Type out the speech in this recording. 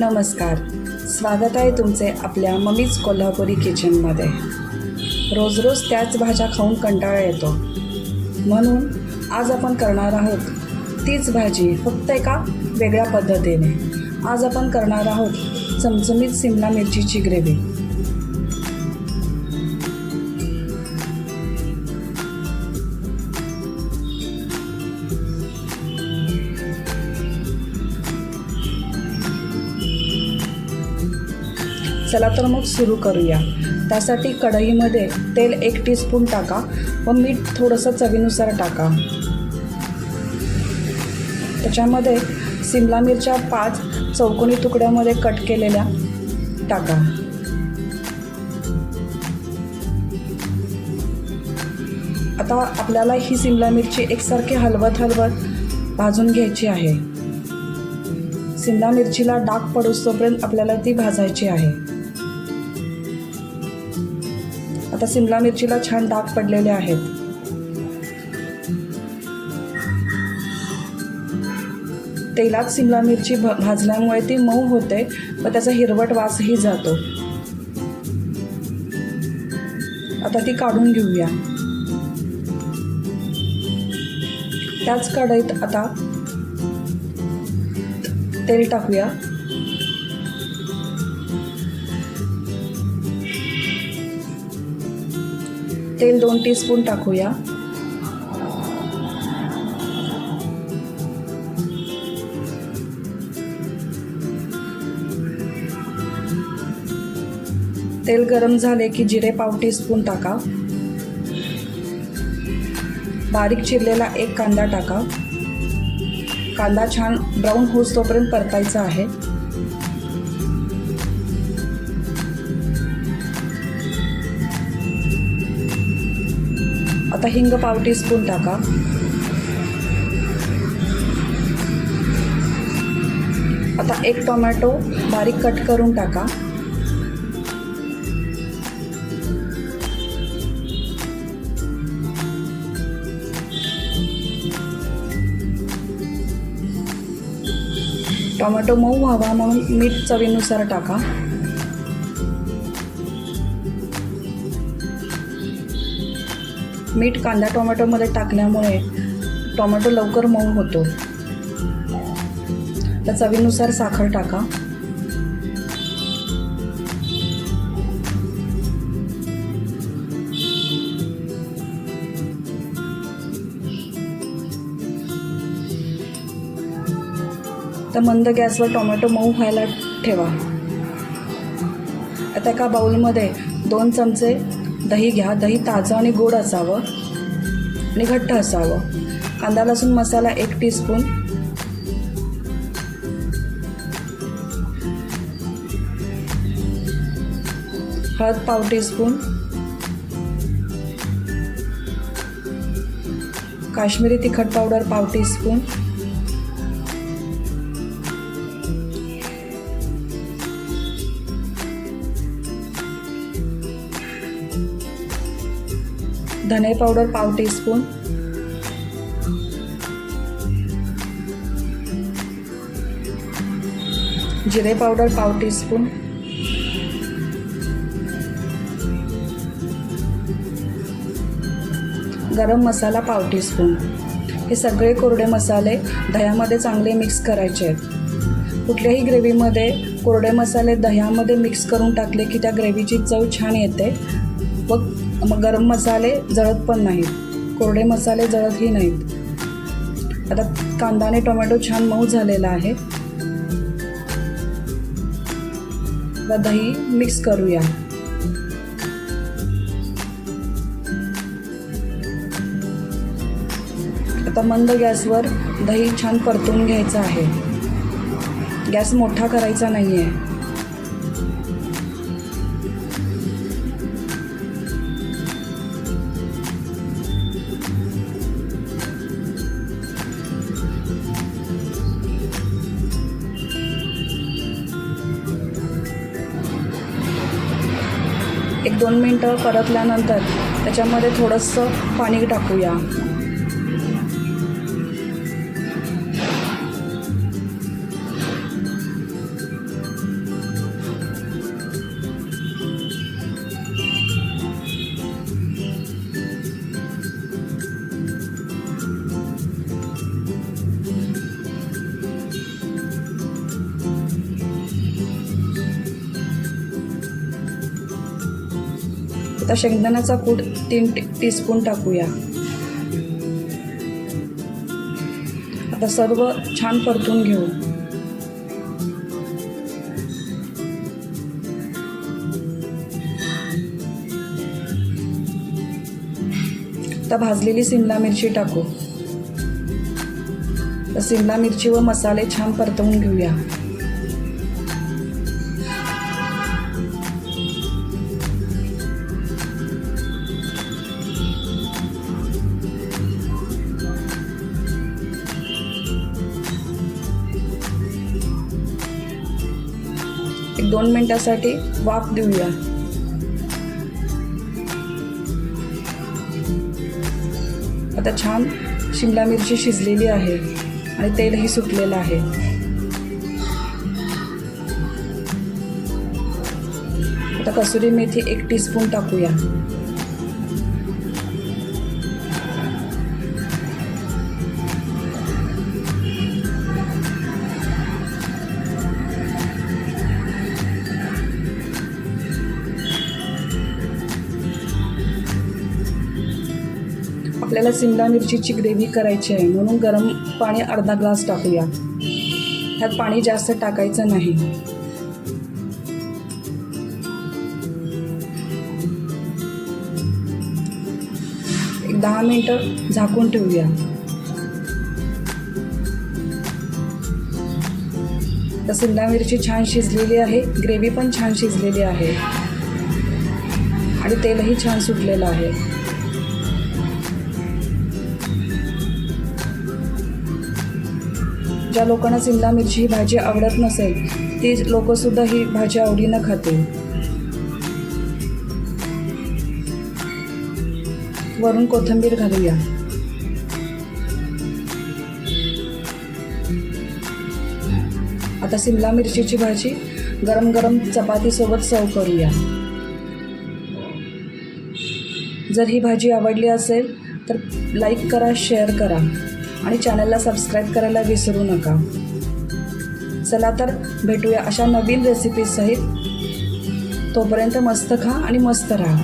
नमस्कार. स्वागत आहे तुमचे आपल्या मम्मीज कोल्हापुरी किचनमध्ये रोज रोज त्याच भाज्या खाऊन कंटाळा येतो. म्हणून आज आपण करणार आहोत तीच भाजी फक्त एका वेगळ्या पद्धतीने. आज आपण करणार आहोत चमचमीत सिमला मिरचीची ग्रेव्ही. चला तर मग सुरू करूया. त्यासाठी कढईमध्ये तेल एक टीस्पून टाका व मीठ थोडंसं चवीनुसार टाका. त्याच्यामध्ये सिमला मिरच्या पाच चौकोनी तुकड्यामध्ये कट केलेल्या टाका. आता आपल्याला ही सिमला मिरची एकसारखी हलवत हलवत भाजून घ्यायची आहे. सिमला मिरचीला डाग पडूस्तोपर्यंत आपल्याला ती भाजायची आहे. आता सिमला मिरचीला छान डाग पडलेले आहेत. तेलात सिमला मिरची भ भाजल्यामुळे ती मऊ होते व त्याचा हिरवट वासही जातो. आता ती काढून घेऊया. त्याच कढईत आता तेल टाकूया. तेल दोन टीस्पून टाकूया. तेल गरम झाले की जिरे पाव टीस्पून टाका. बारीक चिरलेला एक कांदा टाका. कांदा छान ब्राऊन होस तोपर्यंत परतायचा आहे. आता हिंग पाव टीस्पून टाका. आता एक टोमॅटो बारीक कट करून टाका. टोमॅटो मऊ व्हावा म्हणून मीठ चवीनुसार टाका. मीठ कांदा टोमॅटोमध्ये टाकल्यामुळे टोमॅटो लवकर मऊ होतो. तर चवीनुसार साखर टाका. तर मंद गॅसवर टोमॅटो मऊ व्हायला ठेवा. आता एका बाऊलमध्ये दोन चमचे दही घ्या. दही ताजं आणि गोड असावं आणि घट्ट असावं. कांदा लसूण मसाला एक टीस्पून हळद पाव टीस्पून काश्मीरी तिखट पावडर पाव टीस्पून धने पावडर पाव टीस्पून. जिरे पावडर पाव टीस्पून. गरम मसाला पाव टीस्पून. हे सगळे कोरडे मसाले दह्यामध्ये चांगले मिक्स करायचे आहेत. कुठल्याही ग्रेव्हीमध्ये कोरडे मसाले दह्यामध्ये मिक्स करून टाकले की त्या ग्रेव्हीची चव छान येते. व मग गरम मसाले जळत पण नाहीत. कोरडे मसाले जळतही नाहीत. आता कांदा आणि टोमॅटो छान मऊ झालेला आहे. दही मिक्स करूया. आता मंद गॅसवर दही छान परतून घ्यायचं आहे. गॅस मोठा करायचा नाही आहे दोन मिनटं परतल्यानंतर त्याच्यामध्ये थोडंसं पाणी टाकूया. आता शेंगदाण्याचा कूट तीन टी टीस्पून टाकूया. आता सर्व छान परतून घेऊ. आता भाजलेली सिमला मिरची टाकू. तर सिमला मिरची व मसाले छान परतवून घेऊया. एक दोन मिनटासाठी वाफ देऊया. आता छान शिमला मिरची शिजलेली आहे आणि तेलही सुटलेलं आहे. आता कसुरी मेथी एक टीस्पून टाकूया. आपल्याला सिमला मिरचीची ग्रेव्ही करायची आहे म्हणून गरम पाणी अर्धा ग्लास टाकूया. ह्यात पाणी जास्त टाकायचं नाही. एक दहा मिनटं झाकून ठेवूया. तर सिमला मिरची छान शिजलेली आहे ग्रेव्ही पण छान शिजलेली आहे. आणि तेलही छान सुटलेलं आहे. ज्या लोकांना सिमला मिरची ही भाजी आवडत नसेल ती लोकंसुद्धा ही भाजी आवडीनं खातील. वरून कोथिंबीर घालूया. आता सिमला मिरचीची भाजी गरम गरम चपातीसोबत सर्व करूया. जर ही भाजी आवडली असेल तर लाईक करा शेअर करा. आणि चॅनलला सबस्क्राईब करायला विसरू नका. चला तर भेटूया अशा नवीन रेसिपीजसहित तोपर्यंत मस्त खा आणि मस्त राहा.